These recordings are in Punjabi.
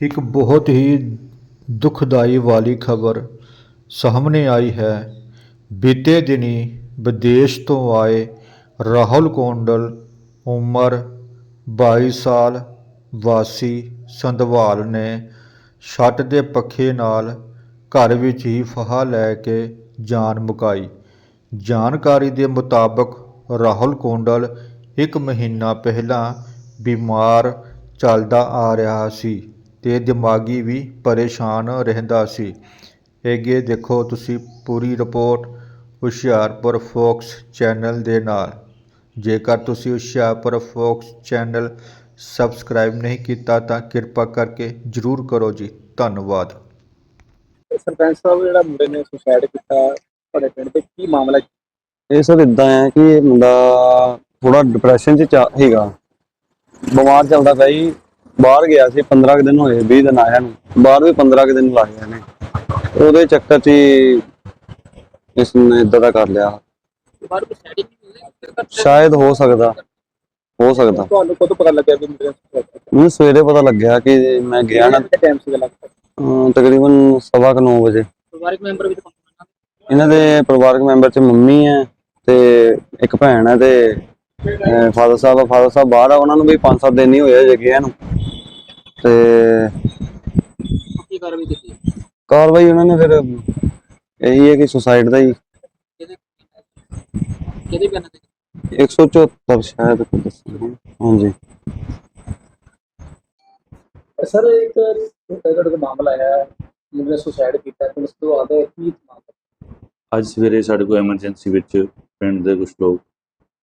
ਇੱਕ ਬਹੁਤ ਹੀ ਦੁਖਦਾਈ ਵਾਲੀ ਖਬਰ ਸਾਹਮਣੇ ਆਈ ਹੈ। ਬੀਤੇ ਦਿਨੀ ਵਿਦੇਸ਼ ਤੋਂ ਆਏ ਰਾਹੁਲ ਕੋਂਡਲ ਉਮਰ 22 ਸਾਲ ਵਾਸੀ ਸੰਧਵਾਲ ਨੇ ਛੱਤ ਦੇ ਪੱਖੇ ਨਾਲ ਘਰ ਵਿੱਚ ਹੀ ਫਹਾ ਲੈ ਕੇ ਜਾਨ ਮੁਕਾਈ। ਜਾਣਕਾਰੀ ਦੇ ਮੁਤਾਬਕ ਰਾਹੁਲ ਕੋਂਡਲ ਇੱਕ ਮਹੀਨਾ ਪਹਿਲਾਂ ਬਿਮਾਰ ਚੱਲਦਾ ਆ ਰਿਹਾ ਸੀ। ਤੇ ਦਿਮਾਗੀ ਵੀ ਪਰੇਸ਼ਾਨ ਰਹਿੰਦਾ ਸੀ। ਅੱਗੇ ਦੇਖੋ ਤੁਸੀਂ ਪੂਰੀ ਰਿਪੋਰਟ ਹੁਸ਼ਿਆਰਪੁਰ ਫੋਕਸ ਚੈਨਲ ਦੇ ਨਾਲ। ਜੇਕਰ ਤੁਸੀਂ ਹੁਸ਼ਿਆਰਪੁਰ ਫੋਕਸ ਚੈਨਲ ਸਬਸਕ੍ਰਾਈਬ ਨਹੀਂ ਕੀਤਾ ਤਾਂ ਕਿਰਪਾ ਕਰਕੇ ਜਰੂਰ ਕਰੋ ਜੀ। ਧੰਨਵਾਦ। ਸਰਪੰਚ ਸਾਹਿਬ ਜਿਹੜਾ ਮੁੰਡੇ ਨੇ ਸੁਸਾਇਡ ਕੀਤਾ ਤੁਹਾਡੇ ਪਿੰਡ ਤੇ ਕੀ ਮਾਮਲਾ ਇਹ ਸਰ ਇਦਾਂ ਹੈ ਕਿ ਇਹ ਮੁੰਡਾ ਥੋੜਾ ਡਿਪਰੈਸ਼ਨ ਚ ਚਾ- ਹੈਗਾ। ਬਿਮਾਰ ਚੱਲਦਾ ਪਿਆ ਜੀ। ਬਾਹਰ ਗਿਆ ਸੀ 15 ਕੁ ਦਿਨ ਹੋਏ 20 ਦਿਨ ਆਇਆ ਨੂੰ। ਬਾਹਰ ਵੀ 15 ਕੁ ਦਿਨ ਲਾਏ ਨੇ। ਉਹਦੇ ਚੱਕਰ 'ਚ ਹੀ ਇਸ ਨੇ ਇਦਾਂ ਦਾ ਕਰ ਲਿਆ। ਬਾਹਰ ਕੋਈ ਸੈਟਿੰਗ ਸ਼ਾਇਦ ਹੋ ਸਕਦਾ। ਹੋ ਸਕਦਾ। ਤੁਹਾਨੂੰ ਕਦੋਂ ਪਤਾ ਲੱਗਿਆ ਵੀ ਮੁੰਡੇ ਨੇ ਸੁਸਾਇਡ ਕੀਤਾ ਮੈਨੂੰ ਸਵੇਰੇ ਪਤਾ ਲੱਗਿਆ ਕਿ ਮੈਂ ਗਿਆ ਨਾ। ਟਾਈਮ ਸੀ ਗੱਲ ਅਮ ਤਕਰੀਬਨ ਵਜੇ। ਪਰਿਵਾਰਕ ਮੈਂਬਰ ਵੀ ਤਾਂ ਇਹਨਾਂ ਦੇ ਪਰਿਵਾਰਕ ਮੈਂਬਰ 'ਚ ਮੰਮੀ ਹੈ ਤੇ ਇੱਕ ਭੈਣ ਹੈ ਤੇ ਫਾਦਰ ਸਾਹਿਬ ਫਾਦਰ ਸਾਹਿਬ ਬਾਹਰ ਆ ਉਹਨਾਂ ਨੂੰ ਵੀ 5-7 ਦਿਨ ਹੀ ਹੋਏ ਜੇ ਗਿਆ ਨੂੰ। ਤੇ ਕੀ ਕਾਰਵਾਈ ਕੀਤੀ? ਕਾਰਵਾਈ ਉਹਨਾਂ ਨੇ ਫਿਰ ਇਹੀ ਹੈ ਕਿ ਸੁਸਾਈਡ ਦਾ ਹੀ। ਕਿਹਦੇ ਬਿਆਨ ਤੇ? 174 ਸ਼ਾਇਦ ਕੁਝ ਦੱਸਣਾ ਹਾਂਜੀ। ਸਰ ਇੱਕ ਤੁਹਾਡੇ ਕੋਲ ਮਾਮਲਾ ਆਇਆ ਮੁੰਡੇ ਨੇ ਸੁਸਾਇਡ ਕੀਤਾ ਪੁਲਿਸ ਤੋਂ ਆਦੇ ਕੀ ਮਾਮਲਾ? ਅੱਜ ਸਵੇਰੇ ਸਾਡੇ ਕੋਲ ਐਮਰਜੈਂਸੀ ਵਿੱਚ ਪਿੰਡ ਦੇ ਕੁਝ ਲੋਕ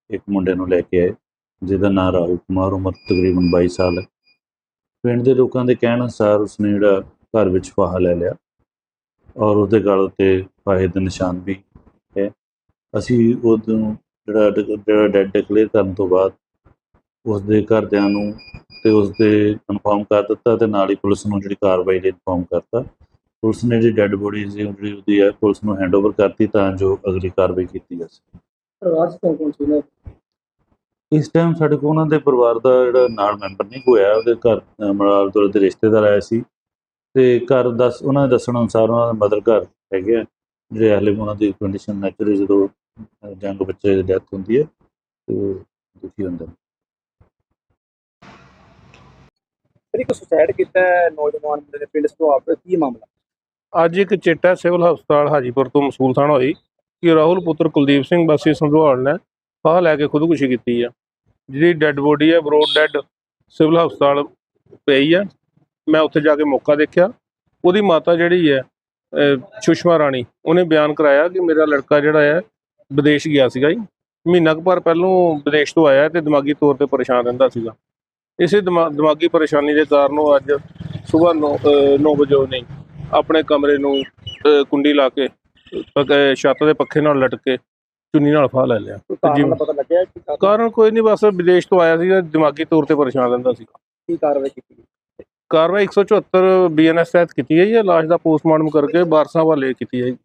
ਇੱਕ ਮੁੰਡੇ ਨੂੰ ਲੈ ਕੇ ਆਏ ਜਿਹਦਾ ਨਾਮ ਰਾਹੁਲ ਕੁਮਾਰ ਉਮਰ ਤਕਰੀਬਨ 22 ਸਾਲ ਹੈ। ਪਿੰਡ ਦੇ ਲੋਕਾਂ ਦੇ ਕਹਿਣ ਅਨੁਸਾਰ ਉਸਨੇ ਜਿਹੜਾ ਘਰ ਵਿੱਚ ਫਾਹਾ ਲੈ ਲਿਆ ਔਰ ਉਹਦੇ ਗਲ ਉੱਤੇ ਫਾਹੇ ਦੇ ਨਿਸ਼ਾਨ ਵੀ ਹੈ। ਅਸੀਂ ਉਦੋਂ ਜਿਹੜਾ ਜਿਹੜਾ ਡੈਡ ਡਿਕਲੇਅਰ ਕਰਨ ਤੋਂ ਬਾਅਦ ਉਸ ਦੇ ਘਰਦਿਆਂ ਨੂੰ ਤੇ ਉਸ ਦੇ ਕਨਫਰਮ ਕਰ ਦਿੱਤਾ ਤੇ ਨਾਲ ਹੀ ਪੁਲਿਸ ਨੂੰ ਜਿਹੜੀ ਕਾਰਵਾਈ ਲਈ ਇਨਫੋਰਮ ਕਰਤਾ। ਪੁਲਿਸ ਨੇ ਜਿਹੜੀ ਡੈੱਡ ਬੋਡੀ ਸੀ, ਉਹ ਜਿਹੜੀ ਉਹਦੀ ਹੈ, ਪੁਲਿਸ ਨੂੰ ਹੈਂਡਓਵਰ ਕਰਤੀ ਤਾਂ ਜੋ ਅਗਲੀ ਕਾਰਵਾਈ ਕੀਤੀ ਜਾ ਸਕੇ। ਪਰਿਵਾਰ ਚ ਕੌਣ ਸੀ ਇਸ ਟਾਈਮ ਸਾਡੇ ਕੋਲ ਉਹਨਾਂ ਦੇ ਪਰਿਵਾਰ ਦਾ ਜਿਹੜਾ ਨਾਲ ਮੈਂਬਰ ਨਹੀਂ ਹੋਇਆ ਉਹਦੇ ਘਰ ਮਰਾਲ ਤੋਂ ਦੇ ਰਿਸ਼ਤੇਦਾਰ ਆਏ ਸੀ। ਤੇ ਘਰ ਦੱਸ ਉਹਨਾਂ ਦੇ ਦੱਸਣ ਅਨੁਸਾਰ ਉਹਨਾਂ ਦਾ ਮਦਰ ਘਰ ਹੈਗੇ ਆ, ਜਿਹੜੇ ਹਾਲੇ ਉਹਨਾਂ ਦੀ ਕੰਡੀਸ਼ਨ ਨੈਚੁਰਲੀ ਜਦੋਂ ਜੰਗ ਬੱਚੇ ਦੀ ਡੈਥ ਹੁੰਦੀ ਹੈ ਤੇ ਦੁਖੀ ਹੁੰਦੇ ਨੇ। ਸਰ ਇੱਕ ਸੁਸਾਇਡ ਕੀਤਾ ਨੌਜਵਾਨ ਮੁੰਡੇ ਨੇ ਪਿੰਡ ਤੋਂ ਆਪ ਕੀ ਮਾਮਲਾ? ਅੱਜ ਇੱਕ ਚਿੱਟਾ ਸਿਵਲ ਹਸਪਤਾਲ ਹਾਜੀਪੁਰ ਤੋਂ ਮਸੂਲ ਥਾਣਾ ਹੋਈ ਕਿ ਰਾਹੁਲ ਪੁੱਤਰ ਕੁਲਦੀਪ ਸਿੰਘ ਵਾਸੀ ਸੰਧਵਾਲ ਨੇ ਸਾਹ ਲੈ ਕੇ ਖੁਦਕੁਸ਼ੀ ਕੀਤੀ ਆ। ਜਿਹੜੀ ਡੈੱਡ ਬੋਡੀ ਹੈ ਬਰੋਡ ਡੈੱਡ ਸਿਵਲ ਹਸਪਤਾਲ ਪਈ ਆ। ਮੈਂ ਉੱਥੇ ਜਾ ਕੇ ਮੌਕਾ ਦੇਖਿਆ। ਉਹਦੀ ਮਾਤਾ ਜਿਹੜੀ ਹੈ ਸੁਸ਼ਮਾ ਰਾਣੀ, ਉਹਨੇ ਬਿਆਨ ਕਰਾਇਆ ਕਿ ਮੇਰਾ ਲੜਕਾ ਜਿਹੜਾ ਹੈ ਵਿਦੇਸ਼ ਗਿਆ ਸੀਗਾ ਜੀ। ਮਹੀਨਾ ਕੁ ਪਰ ਪਹਿਲੋਂ ਵਿਦੇਸ਼ ਤੋਂ ਆਇਆ ਤੇ ਦਿਮਾਗੀ ਤੌਰ ਤੇ ਪਰੇਸ਼ਾਨ ਰਹਿੰਦਾ ਸੀਗਾ। ਇਸੇ ਦਿਮਾ- ਦਿਮਾਗੀ ਪਰੇਸ਼ਾਨੀ ਦੇ ਕਾਰਨ ਉਹ ਅੱਜ ਸਵੇਰ 9 ਵਜੇ ਨਹੀਂ ਆਪਣੇ ਕਮਰੇ ਨੂੰ ਕੁੰਡੀ ਲਾ ਕੇ ਛੱਤ ਦੇ ਪੱਖੇ ਨਾਲ ਲਟਕ ਕੇ ਚੁੰਨੀ ਨਾਲ ਫਾਹ ਲੈ ਲਿਆ ਕੋਈ ਕਾਰਨ ਜੀ। ਦਾ ਪਤਾ ਲੱਗਿਆ ਕਿ ਕਾਰਨ ਕੋਈ ਨਹੀਂ ਬਸ ਵਿਦੇਸ਼ ਤੋਂ ਆਇਆ ਸੀ ਦਿਮਾਗੀ ਤੌਰ ਤੇ ਪਰੇਸ਼ਾਨ ਰਹਿੰਦਾ ਸੀ ਕੀ ਕਾਰਵਾਈ ਕੀਤੀ ਗਈ? ਕਾਰਵਾਈ 174 ਬੀਐਨਐਸ ਤਹਿਤ ਕੀਤੀ ਹੈ ਜੀ ਲਾਸ਼ ਦਾ ਪੋਸਟਮਾਰਟਮ ਕਰਕੇ ਵਾਰਸਾਂ ਹਵਾਲੇ ਕੀਤੀ ਹੈ ਜੀ